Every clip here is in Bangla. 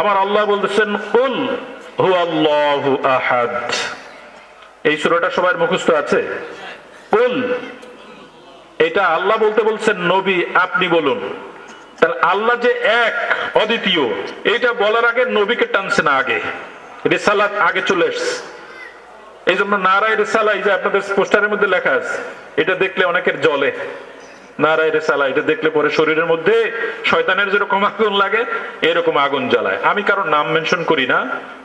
আমার আল্লাহ বলতেছেন, কুল হু আল্লাহ আহাদ। এই সুরাটা সবার মুখস্থ আছে? কুল, এটা আল্লাহ বলতে বলছেন, নবী, আপনি বলুন। তাহলে আল্লাহ যে এক, অদ্বিতীয় এটা বলার আগে নবীকে টানছে না আগে। রেসালাত আগে চলে এসছে। এই জন্য নারায় রেসালা এই যে আপনাদের পোস্টারের মধ্যে লেখা আছে, এটা দেখলে অনেকের জলে এটা দেখলে পরে শরীরের মধ্যে শয়তানের যেরকম আগুন লাগে, এরকম আগুন জ্বালায়। আমি কারও নাম মেনশন করি না,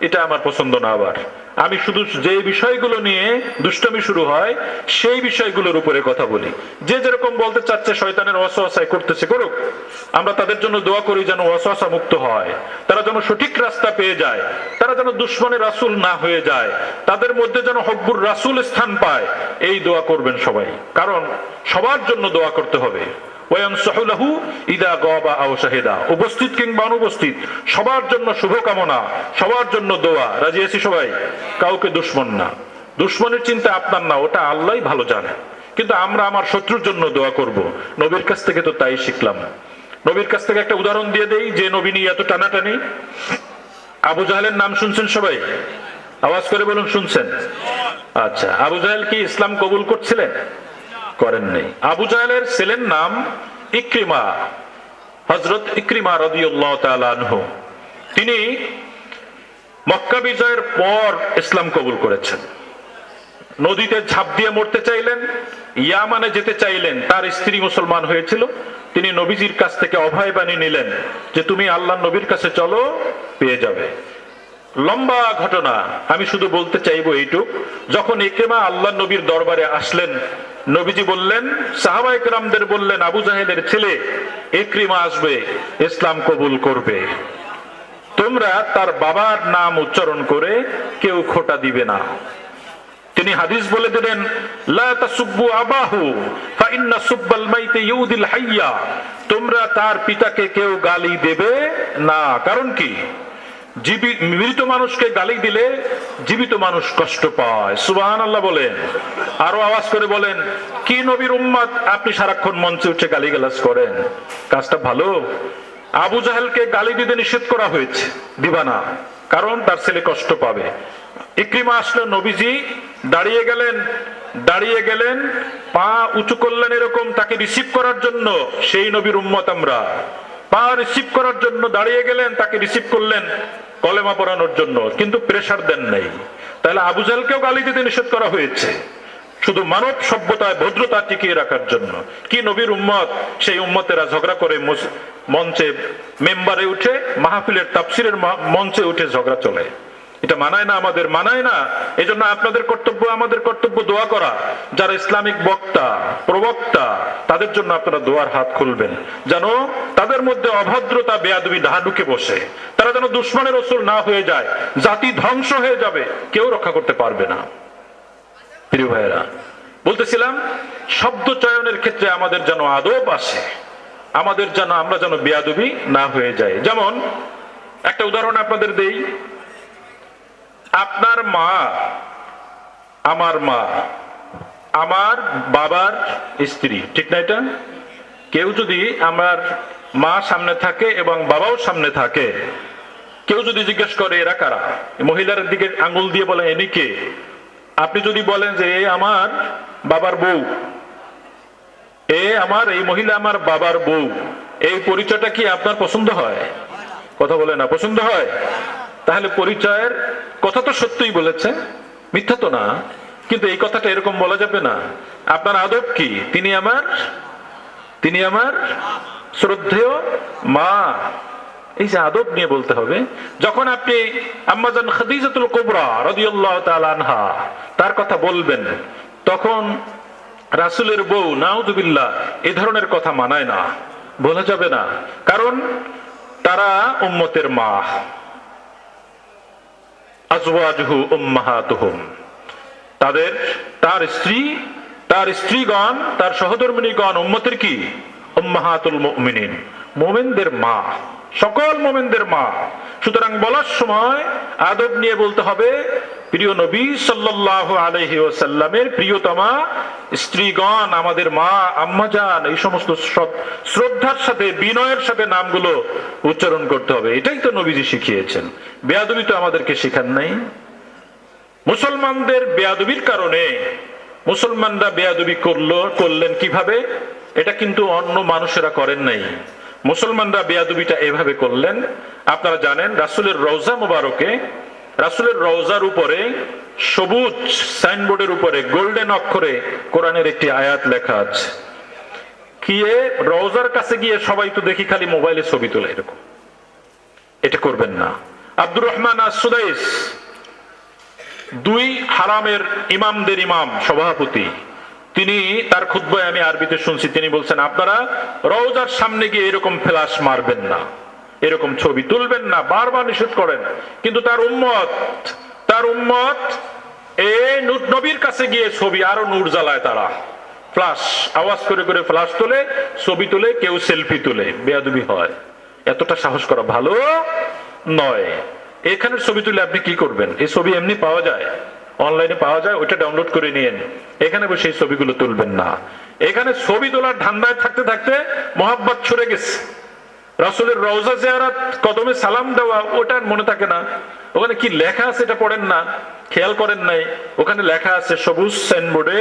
এটা আমার পছন্দ না আবার। আমি শুধু যে বিষয়গুলো নিয়ে দুষ্টমি শুরু হয়, সেই বিষয়গুলোর উপরে কথা বলি। যে যেরকম বলতে চাচ্ছে, শয়তানের অসহসায় করতেছে করুক। আমরা তাদের জন্য দোয়া করি যেন অসহসা মুক্ত হয়। তারা যেন সঠিক রাস্তা পেয়ে যায়। তারা যেন দুশ্মনের রাসুল না হয়ে যায়। তাদের মধ্যে যেন হকবুর রাসুল স্থান পায়। এই দোয়া করবেন সবাই। কারণ সবার জন্য দোয়া করতে হবে। উপস্থিত কিংবা অনুপস্থিত, সবার জন্য শুভকামনা, সবার জন্য দোয়া। রাজি আছি সবাই? কাউকে দুশ্মন না। দুশ্মনের চিন্তা আপনার না, ওটা আল্লাহই ভালো জানে। কিন্তু আমরা আমার শত্রুর জন্য দোয়া করব। নবীর কাছ থেকে তো তাই শিখলাম। নবীর কাছ থেকে একটা উদাহরণ দিয়ে দেই, যে নবী নিয়ে এত টানাটানি। আবু জাহালের নাম শুনছেন সবাই? আওয়াজ করে বলুন, শুনছেন? আচ্ছা আবু জাহেল কি ইসলাম কবুল করছিলেন? করেন নেই আবু জাহেলের ছেলের নাম ইক্রিমা হজরত ইক্রিমা রদিউল্লাহ তালানহ তিনি মক্কা বিজয়ের পর ইসলাম কবুল করেছেন। নদীতে ঝাঁপ দিয়ে মরতে চাইলেন, ইয়ামানে যেতে চাইলেন, তার স্ত্রী মুসলমান হয়েছিল। তিনি নবীজির কাছ থেকে অভয় বাণী নিলেন যে, তুমি আল্লাহ নবীর কাছে চলো, পেয়ে যাবে। লম্বা ঘটনা, আমি শুধু বলতে চাইব এইটুক, যখন ইকরেমা আল্লাহ নবীর দরবারে আসলেন নবীজি বললেন সাহাবাইক রামদের বললেন, আবু জাহেলের ছেলে ইকরিমা আসবে, ইসলাম কবুল করবে। তোমরা তার বাবার নাম উচ্চারণ করে কেউ খোটা দিবে না। তিনি হাদিস বলে দিলেন তোমরা তার পিতাকে কেউ গালি দেবে না। কারণ কি? মৃত মানুষকে গালি দিলে জীবিত মানুষ কষ্ট পায়। সুবহান আল্লাহ বলেন। আরও আওয়াজ করে বলেন, কি নবীর উম্মত? আপনি সারাক্ষণ মঞ্চে উঠে গালিগালাজ করেন। কাজটা ভালো? আবু জাহেলকে গালি দিতে নিষেধ করা হয়েছে, দিবানা। কারণ তার ছেলে কষ্ট পাবে। ইক্রিমা আসলো, নবীজি দাঁড়িয়ে গেলেন দাঁড়িয়ে গেলেন, পা উঁচু করলেন এরকম তাকে রিসিভ করার জন্য। সেই নবীর উম্মত আমরা। পা রিসিভ করার জন্য দাঁড়িয়ে গেলেন, তাকে রিসিভ করলেন, কলেমা পড়ানোর জন্য, কিন্তু প্রেশার দেন নাই। তাহলে আবু জাহেলকেও গালি দিতে নিষেধ করা হয়েছে। শুধু মানব সভ্যতায় ভদ্রতা টিকিয়ে রাখার জন্য। কি নবীর উম্মত? সেই উম্মতেরা ঝগড়া করে মঞ্চে মেম্বারে উঠে, মাহফিলের তাপসিরের মঞ্চে উঠে ঝগড়া চলে। এটা মানায় না, আমাদের মানায় না। এই জন্য আপনাদের কর্তব্য, আমাদের কর্তব্য দোয়া করা। যারা ইসলামিক বক্তা, প্রবক্তা, তাদের জন্য আপনারা দোয়ার হাত খুলবেন। যেন তাদের মধ্যে অভদ্রতা, বেয়াদবি ঢা ঢুকে বসে। তারা যেন দুশ্মনের ওসুল না হয়ে যায়। জাতি ধ্বংস হয়ে যাবে। কেউ রক্ষা করতে পারবে না। প্রিয় ভাইয়েরা, বলতেছিলাম, শব্দ চয়নের ক্ষেত্রে আমাদের যেন আদব আসে। আমাদের যেন আমরা যেন বেয়াদবি না হয়ে যায় যেমন, একটা উদাহরণ আপনাদের দেই। আপনার মা, আমার মা, আমার বাবার স্ত্রী, ঠিক না এটা? কেউ যদি আমার মা সামনে থাকে এবং বাবাও সামনে থাকে, কেউ যদি জিজ্ঞেস করে, এরা কারা? মহিলার দিকে আঙ্গুল দিয়ে বলে এনি কে? আপনি যদি বলেন যে আমার বাবার বউ। এ আমার, এই মহিলা আমার বাবার বউ। এই পরিচয়টা কি আপনার পছন্দ হয়? কথা বলে না, পছন্দ হয়? তাহলে পরিচয়ের কথা তো সত্যই বলেছে মিথ্যা তো না। কিন্তু এই কথাটা এরকম বলা যাবে না। আপনার আদব কি? তিনি আমার তিনি আমার শ্রদ্ধেয় মা। এই যে আদব নিয়ে বলতে হবে, যখন আপনি আম্মাজান খাদিজাতুল কোবরা রাদিয়াল্লাহু তাআলা আনহা তার কথা বলবেন, তখন রাসূলের বউ নাউযুবিল্লাহ এ ধরনের কথা মানায় না। বলা যাবে না। কারণ তারা উম্মতের মা। তাদের, তার স্ত্রী, তার স্ত্রীগণ, তার সহধর্মিনীগণ, উম্মতের কি? উম্মাহাতুল মুমিনিন। মোমেনদের মা। সকল মোমেনদের মা। সুতরাং বলার সময় আদব নিয়ে বলতে হবে প্রিয় নবী সাল্লাহ আলহি ওসাল্লামের প্রিয়তমা, স্ত্রীগণ, আমাদের মা আম্মাজান এই সমস্ত শ্রদ্ধার সাথে, বিনয়ের সাথে নামগুলো উচ্চারণ করতে হবে। এটাই তো নবীজি শিখিয়েছেন। বেয়াদবি তো আমাদেরকে শেখান নাই। মুসলমানদের বেয়াদবির কারণে মুসলমানরা বেয়াদবি করল, করলেন কীভাবে? এটা কিন্তু অন্য মানুষেরা করেন নাই। মুসলমানরা বেয়াদবিটা এভাবে করলেন। আপনারা জানেন, রাসুলের রওজা মোবারকে রাসুলের রওজার উপরে, সবুজ সাইনবোর্ডের উপরে, গোল্ডেন অক্ষরে কোরআনের একটি আয়াত লেখা আছে। গিয়ে রওজার কাছে গিয়ে সবাই তো দেখি খালি মোবাইলে ছবি তোলে এরকম। এটা করবেন না। আব্দুর রহমান আসুদাইস দুই হারামের ইমামদের ইমাম, সভাপতি। তিনি তার খুদ্ায় আমি আরবিতে শুনছি, তিনি বলছেন, আপনারা রওজার সামনে গিয়ে এরকম ফ্ল্যাশ মারবেন না। এরকম ছবি তুলবেন না, বারবার নিষেধ করেন। কিন্তু তার উম্মত তার উম্মত, এ নবীর কাছে গিয়ে ছবি আরও নূর জ্বালায় তারা। ফ্লাশ, আওয়াজ করে করে ফ্লাশ তোলে, ছবি তোলে, কেউ সেলফি তোলে। বেয়াদবি হয়। এতটা সাহস করা ভালো নয়। এখানে ছবি তুলে আপনি কি করবেন? এই ছবি এমনি পাওয়া যায়? অনলাইনে পাওয়া যায়? ওইটা ডাউনলোড করে নিয়েন। এখানে বসে এই ছবিগুলো তুলবেন না। এখানে ছবি তোলার ধান্দায় থাকতে থাকতে মোহাব্বত ছড়ে গেছে। রাসুলের রওজা জিয়ারাত, কদমে সালাম দেওয়া ওটা মনে থাকে না। ওখানে কি লেখা আছে এটা পড়েন না, খেয়াল করেন নাই। ওখানে লেখা আছে সবুজ সাইনবোর্ডে,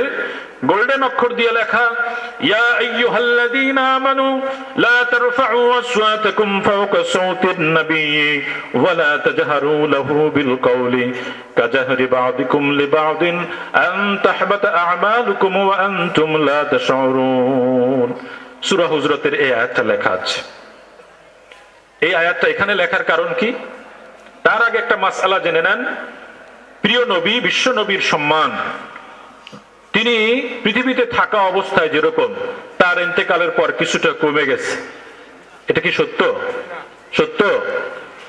গোল্ডেন অক্ষর দিয়ে লেখা, ইয়া আইয়ুহাল্লাযীনা আমানু, লা তারফা'উ আসওয়াতাকুম ফাওকা সাওতিন নবী, ওয়া লা তাজহারু লাহু বিল কওলি, কাজাহরি বা'দিকুম লিবা'দিন, আন তাহবাতা আ'মালুকুম ওয়া আনতুম লা তাশউরুন। সূরা হুজরাতের এই আয়াতটা লেখা আছে। এই আয়াতটা এখানে লেখার কারণ কি? তার আগে একটা মাসালা জেনে নেন। প্রিয় নবী, বিশ্ব নবীর সম্মান। তিনি পৃথিবীতে থাকা অবস্থায় যেরকম, তার এতেকালের পর কিছুটা কমে গেছে। এটা কি সত্য? সত্য।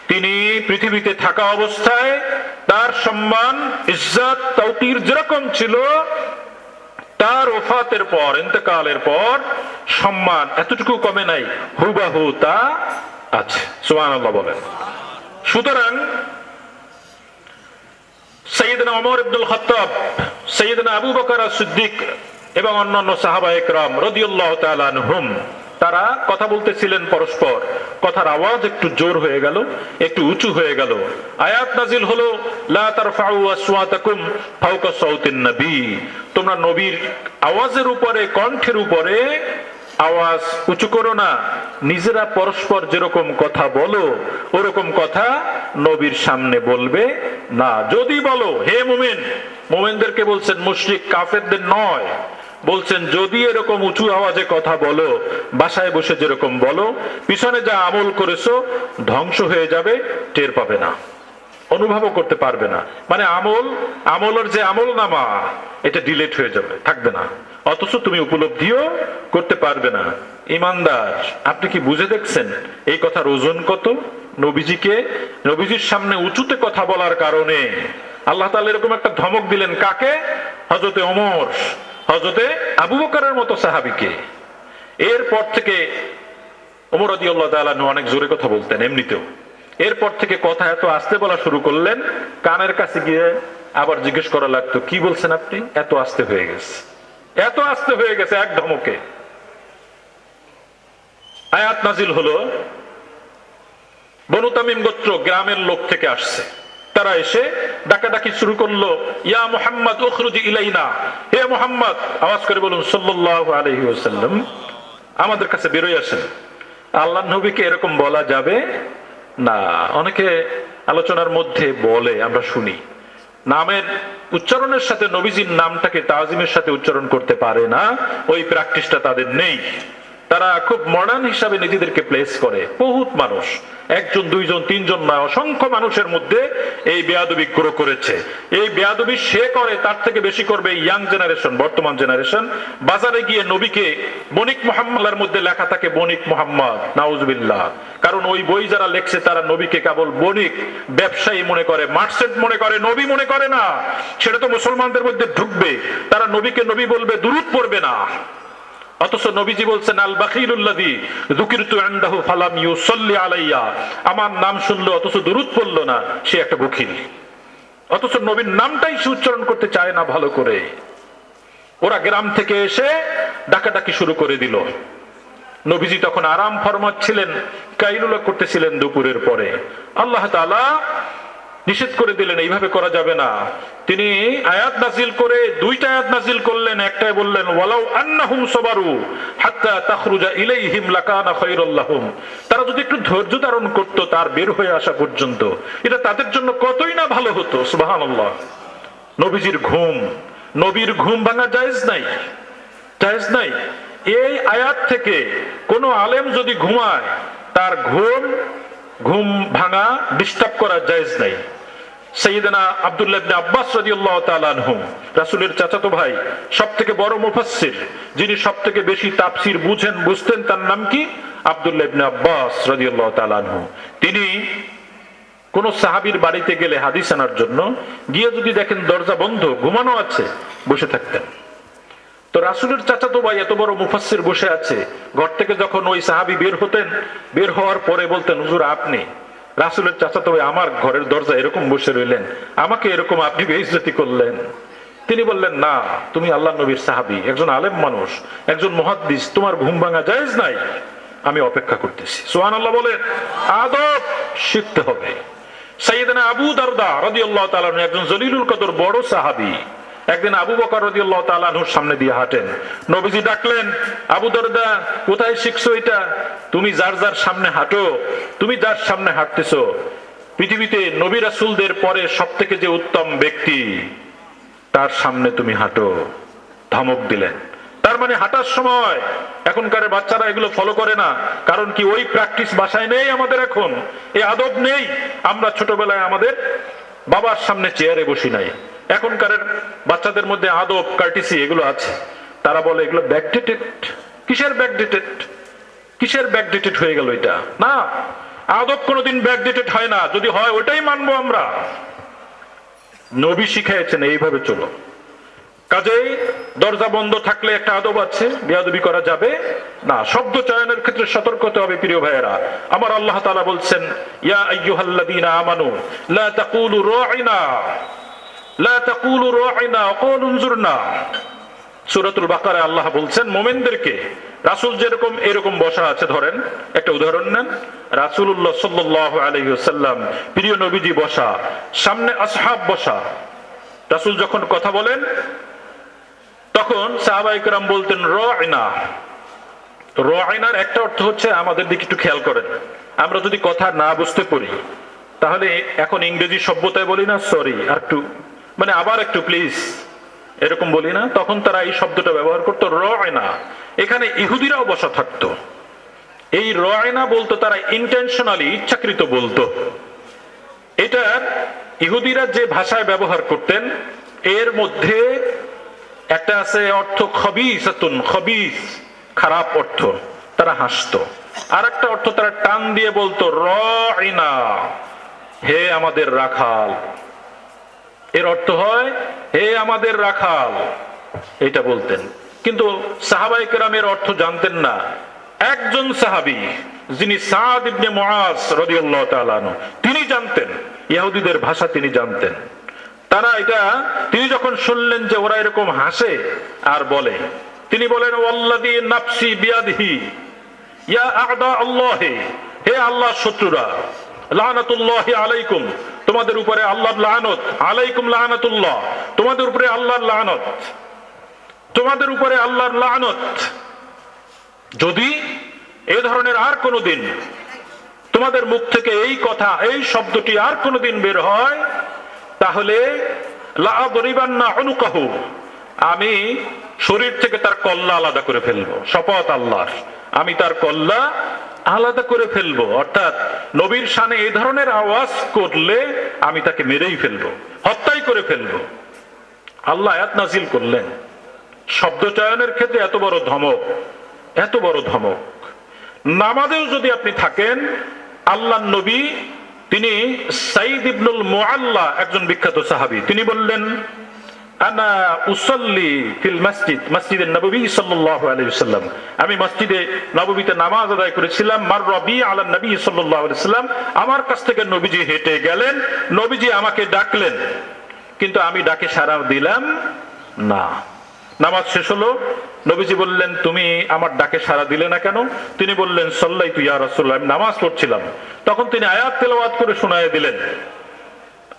তিনি পৃথিবীতে থাকা অবস্থায় তার সম্মান, ইজ্জাত তৌকির যেরকম ছিল, তার ওফাতের পর ইন্তকালের পর সম্মান এতটুকু কমে নাই। হুবাহু তা আল্লাহ বলেন। সুতরাং অমর আবু সিদ্দিক এবং অন্যান্য সাহাবা তারা কথা বলতেছিলেন পরস্পর। কথার আওয়াজ একটু জোর হয়ে গেল, একটু উঁচু হয়ে গেল। আয়াত নাজিল হলো তোমরা নবীর আওয়াজের উপরে, কণ্ঠের উপরে আওয়াজ উঁচু করো না। নিজেরা পরস্পর যেরকম কথা বলো, ওরকম কথা নবীর সামনে বলবে না। যদি বলো, হে মোমেন, মোমেনদেরকে বলছেন মুশরিক, কাফেরদের নয়। বলছেন, যদি এরকম উঁচু আওয়াজে কথা বলো, বাসায় বসে যেরকম বলো, পিছনে যা আমল করেছ, ধ্বংস হয়ে যাবে, টের পাবে না। অনুভবও করতে পারবে না। মানে আমল, আমলের যে আমল নামা, এটা ডিলেট হয়ে যাবে, থাকবে না। অথচ তুমি উপলব্ধিও করতে পারবে না। ইমানদার, আপনি কি বুঝে দেখছেন এই কথার ওজন কত? নবীজিকে, নবীজির সামনে উঁচুতে কথা বলার কারণে। আল্লাহ তাআলা এরকম একটা ধমক দিলেন কাকে? হজরতে অমর হজরতে আবু বকরের মতো সাহাবিকে। এরপর থেকে ওমর রাদিয়াল্লাহু তাআলা অনেক জোরে কথা বলতেন এমনিতেও। এরপর থেকে কথা এত আস্তে বলা শুরু করলেন, কানের কাছে গিয়ে আবার জিজ্ঞেস করা লাগতো, কি বলছেন আপনি? এত আস্তে হয়ে গেছে। এত আস্তে হয়ে গেছে এক ধমকে। আয়াত নাজিল হলো, বনু তামিম গোত্র গ্রামের লোক থেকে আসছে। তারা এসে ডাকাডাকি শুরু করল, ইয়া মোহাম্মদ, উখরুজি ইলাইনা। হে মোহাম্মদ! আওয়াজ করে বলুন, সাল্লাল্লাহু আলাইহি ওয়াসাল্লাম, আমাদের কাছে বেরোয় আসেন। আল্লাহ নবীকে এরকম বলা যাবে না। অনেকে আলোচনার মধ্যে বলে, আমরা শুনি। নামের উচ্চারণের সাথে নবীজির নামটাকে তাজিমের সাথে উচ্চারণ করতে পারে না। ওই প্র্যাকটিসটা তাদের নেই। তারা খুব মডার্ন হিসাবে নিজেদেরকে প্লেস করে। বহুত মানুষ। একজন, দুইজন, তিনজন নয় অসংখ্য মানুষের মধ্যে এই বেয়াদবি গ্রো করেছে। এই বেয়াদবি সে করে, তার থেকে বেশি করবে ইয়াং জেনারেশন বর্তমান জেনারেশন বাজারে গিয়ে নবীকে বণিক মোহাম্মদের মধ্যে লেখা থাকে বণিক মোহাম্মদ, নাউজবিল্লাহ। কারণ ওই বই যারা লেখছে, তারা নবীকে কেবল বণিক, ব্যবসায়ী মনে করে মার্চেন্ট মনে করে, নবী মনে করে না। সেটা তো মুসলমানদের মধ্যে ঢুকবে। তারা নবীকে নবী বলবে দূরত পড়বে না। অথচ নবীজি বলছেন, আল বাকিরুল্লাদি যুকিরতু ইনদাহু ফালাম আলাইয়া। আমার নাম শুনলো অথচ দুরূদ পড়ল না, সে একটা বকিল। অথচ নবীর নামটাই সে উচ্চারণ করতে চায় না ভালো করে। ওরা গ্রাম থেকে এসে ডাকাডাকি শুরু করে দিল। নবীজি তখন আরাম ফরমাচ্ছিলেন কাইলুলা করতেছিলেন দুপুরের পরে। আল্লাহ তাআলা নিষেধ করে দিলেন, এইভাবে করা যাবে না। তিনি আয়াত নাজিল করে দুইটা আয়াত নাজিল করলেন একটাই বললেন, ওয়ালাউ আন্নাহুম সবারু হাত্তা তাখরুজা ইলাইহিম লাকানা খায়রুল লাহুম। তারা যদি একটু ধৈর্য ধারণ করত, তার বের হয়ে আসা পর্যন্ত। এটা তাদের জন্য কতই না ভালো হতো, সুবহানাল্লাহ। নবীজির ঘুম, নবীর ঘুম ভাঙা জায়েজ নাই জায়েজ নাই। এই আয়াত থেকে কোন আলেম যদি ঘুমায়, তার ঘুম ঘুম ভাঙা ডিস্টার্ব করা জায়েজ নাই। সৈয়দনা আব্দুল্লাহ আব্বাস রাদিয়াল্লাহু তাআলা আনহু, রাসূলের চাচাতো ভাই, সবথেকে বড় মুফাসসির, যিনি সবথেকে বেশি তাফসীর বুঝেন, বুঝতেন তার নাম কি? আব্দুল্লাহ ইবনে আব্বাস রাদিয়াল্লাহু তাআলা তিনি কোন সাহাবীর বাড়িতে গেলে হাদিস আনার জন্য গিয়ে যদি দেখেন দরজা বন্ধ, ঘুমানো আছে, বসে থাকতেন। তো রাসুলের চাচাতো ভাই এত বড় মুফাসসির বসে আছে, ঘর থেকে যখন ওই সাহাবী বের হতেন, বের হওয়ার পরে বলতেন, হুজুর, আপনি? রাসুলের চাচাতো ভাই, আমার ঘরের দরজা এরকম বসে রইলেন, আমাকে এরকম আপনি বেইজ্জতি করলেন। তিনি বললেন, না, তুমি আল্লাহ নবীর সাহাবী, একজন আলেম মানুষ, একজন মহাদ্দিস, তোমার ঘুম ভাঙা জায়েজ নাই। আমি অপেক্ষা করতেছি। সোহান আল্লাহ বলেন, আদব শিখতে হবে। সাইয়েদনা আবু দারদা রাদিয়াল্লাহু তাআলা একজন জলিলুল কদর বড় সাহাবী একদিন আবু বকর তাআলা সামনে দিয়ে হাঁটেন। নবীজি ডাকলেন, আবু দারদা, কোথায় শিখছো এটা? তুমি যার যার সামনে হাঁটো, তুমি যার সামনে হাঁটতেছো। পৃথিবীতে নবী রাসূলদের পরে সবথেকে যে উত্তম ব্যক্তি, তার সামনে তুমি হাঁটো। ধমক দিলেন। তার মানে হাঁটার সময় এখনকার বাচ্চারা এগুলো ফলো করে না, কারণ কি ওই প্র্যাকটিস বাসায় নেই আমাদের এখন। এই আদব নেই, আমরা ছোটবেলায় আমাদের বাবার সামনে চেয়ারে বসি নাই। এখনকার বাচ্চাদের মধ্যে আদব কার্টিসি এগুলো আছে। তারা বলে, এগুলো ব্যাকডেটেড কিসের ব্যাকডেটেড কিসের ব্যাকডেটেড হয়ে গেল এটা? না, আদব কোনোদিন ব্যাকডেটেড হয় না। যদি হয় ওটাই মানবো আমরা। নবী শিখাইছেন, এইভাবে চলো। কাজেই দরজা বন্ধ থাকলে একটা আদব আছে, বেয়াদবি করা যাবে না। শব্দ চয়নের ক্ষেত্রে সতর্ক হতে হবে, প্রিয় ভাইয়েরা। আমার আল্লাহ তাআলা বলছেন, ইয়া আইয়ুহাল্লাযীনা আমানু, লা তাকুলু রাইনা। আল্লাহ বলছেন, মোমেনদেরকে, রাসূল যেরকম এরকম বসা আছে, ধরেন, একটা উদাহরণ নেন, রাসূলুল্লাহ সাল্লাল্লাহু আলাইহি প্রিয় নবীজি বসা, সামনে আসহাব বসা। রাসূল যখন কথা বলেন, তখন সাহাবাইকরাম বলতেন র আইনা র আইনার একটা অর্থ হচ্ছে, আমাদের দিকে একটু খেয়াল করেন। আমরা যদি কথা না বুঝতে পারি, তাহলে এখন ইংরেজি সভ্যতায় বলি না, সরি, আর একটু মানে আবার একটু প্লিজ এরকম বলি না, তখন তারা এই শব্দটা ব্যবহার করতো র আয়না এখানে ইহুদিরাও বসা থাকতো। এই র আয়না বলতো তারা ইন্টেনশনালি ইচ্ছাকৃত বলতো। এটা ইহুদিরা যে ভাষায় ব্যবহার করতেন, এর মধ্যে একটা আছে অর্থ খবিসাতুন, খবিস, খারাপ অর্থ। তারা হাসতো। আর একটা অর্থ তারা টান দিয়ে বলতো রিনা হে আমাদের রাখাল। এর অর্থ হয়, হে আমাদের রাখাল, এটা বলতেন। কিন্তু সাহাবাই কেরামের অর্থ জানতেন না। একজন সাহাবি, যিনি তিনি জানতেন ইহুদিদের ভাষা তিনি জানতেন। তারা এটা, তিনি যখন শুনলেন যে ওরা এরকম হাসে আর বলে, তিনি বলেন নাফসি বিয়াদিহি, ইয়া আ'দা হে আল্লাহ শত্রুরা আলাইকুম তোমাদের উপরে আল্লাহর লানত, আলাইকুম লানাতুল্লাহ। তোমাদের উপরে আল্লাহর লানত। তোমাদের উপরে আল্লাহর লানত। যদি এ ধরনের আর কোনোদিন তোমাদের মুখ থেকে এই কথা, এই শব্দটি আর কোনোদিন বের হয়, তাহলে আমি শরীর থেকে তার কল্লা আলাদা করে ফেলব, শপথ আল্লাহ আমি তার কল্লা আলাদা করে ফেলব, অর্থাৎ নবীর শানে এই ধরনের আওয়াজ করলে আমি তাকে মেরেই ফেলব, হত্যাই করে ফেলব। আল্লাহ আয়াত নাজিল করলেন। শব্দ চয়নের ক্ষেত্রে এত বড় ধমক, এত বড় ধমক। নামাজেও যদি আপনি থাকেন আল্লাহ নবী, তিনি সাইদ ইবনুল মুআল্লা, একজন বিখ্যাত সাহাবী, তিনি বললেন উসাল্লি মসজিদ আমি মসজিদে নামাজ আদায় করেছিলাম নবী আমার কাছ থেকে নবীজি হেঁটে গেলেন, নবীজি আমাকে ডাকলেন, কিন্তু আমি ডাকে সারা দিলাম না। নামাজ শেষ হলো, নবীজি বললেন, তুমি আমার ডাকে সারা দিলে না কেন? তিনি বললেন, সল্লাই তুই আর আমি নামাজ পড়ছিলাম। তখন তিনি আয়াত তেলাওয়াত করে শোনায় দিলেন।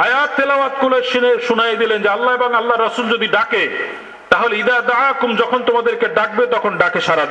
আয়াত তেলাওয়াত করে শুনে শুনাই দিলেন যে আল্লাহ এবং আল্লাহ রসুল যদি ডাকে, তাহলে ইদা কুম যখন তোমাদেরকে ডাকবে, তখন ডাকে সারা